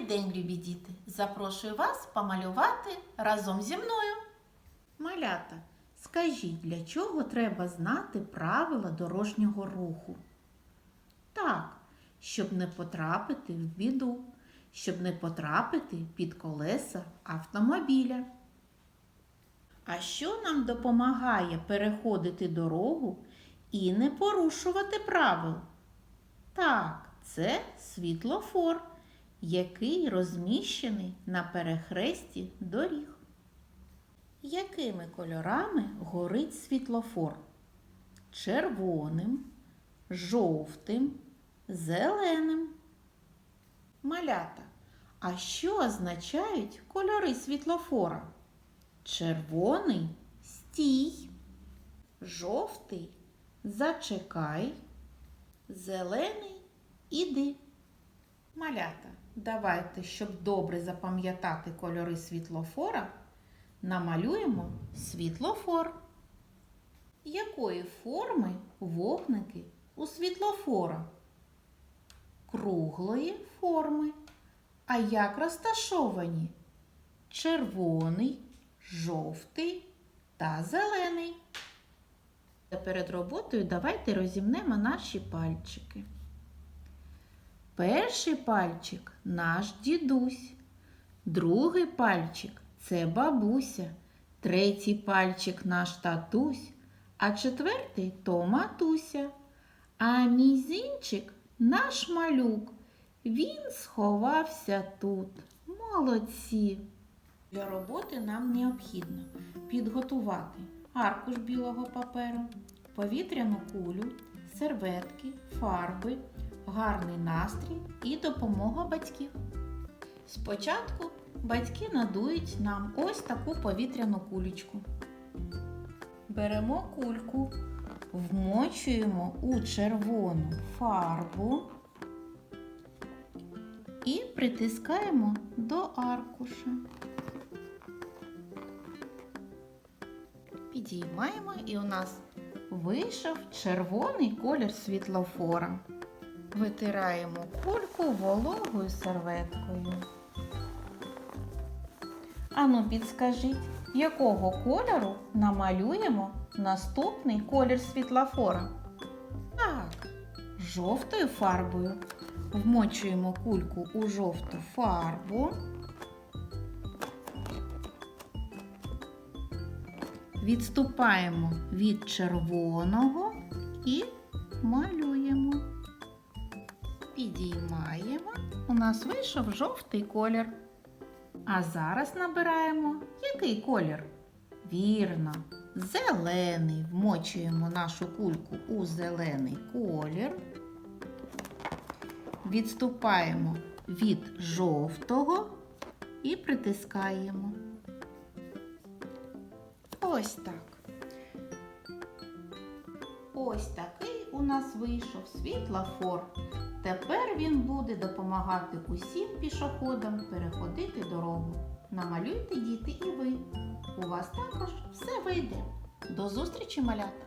Добрий день, любі діти! Запрошую вас помалювати разом зі мною. Малята, скажіть, для чого треба знати правила дорожнього руху? Так, щоб не потрапити в біду, щоб не потрапити під колеса автомобіля. А що нам допомагає переходити дорогу і не порушувати правил? Так, це світлофор, який розміщений на перехресті доріг. Якими кольорами горить світлофор? Червоним, жовтим, зеленим. Малята. А що означають кольори світлофора? Червоний стій, жовтий зачекай, зелений іди. Малята, давайте, щоб добре запам'ятати кольори світлофора, намалюємо світлофор. Якої форми вогники у світлофора? Круглої форми. А як розташовані? Червоний, жовтий та зелений. Перед роботою давайте розімнемо наші пальчики. Перший пальчик наш дідусь, другий пальчик це бабуся, третій пальчик наш татусь, а четвертий то матуся. А мізинчик наш малюк. Він сховався тут. Молодці. Для роботи нам необхідно підготувати аркуш білого паперу, повітряну кулю, серветки, фарби, гарний настрій і допомога батьків. Спочатку батьки надують нам ось таку повітряну кулечку. Беремо кульку, вмочуємо у червону фарбу і притискаємо до аркуша. Підіймаємо і у нас вийшов червоний колір світлофора. Витираємо кульку вологою серветкою. Ану, підскажіть, якого кольору намалюємо наступний колір світлофора? Так, жовтою фарбою. Вмочуємо кульку у жовту фарбу. Відступаємо від червоного і малюємо. Підіймаємо. У нас вийшов жовтий колір. А зараз набираємо який колір? Вірно, зелений. Вмочуємо нашу кульку у зелений колір. Відступаємо від жовтого і притискаємо. Ось так. Ось такий у нас вийшов світлофор. Тепер він буде допомагати усім пішоходам переходити дорогу. Намалюйте діти і ви. У вас також все вийде. До зустрічі, малята!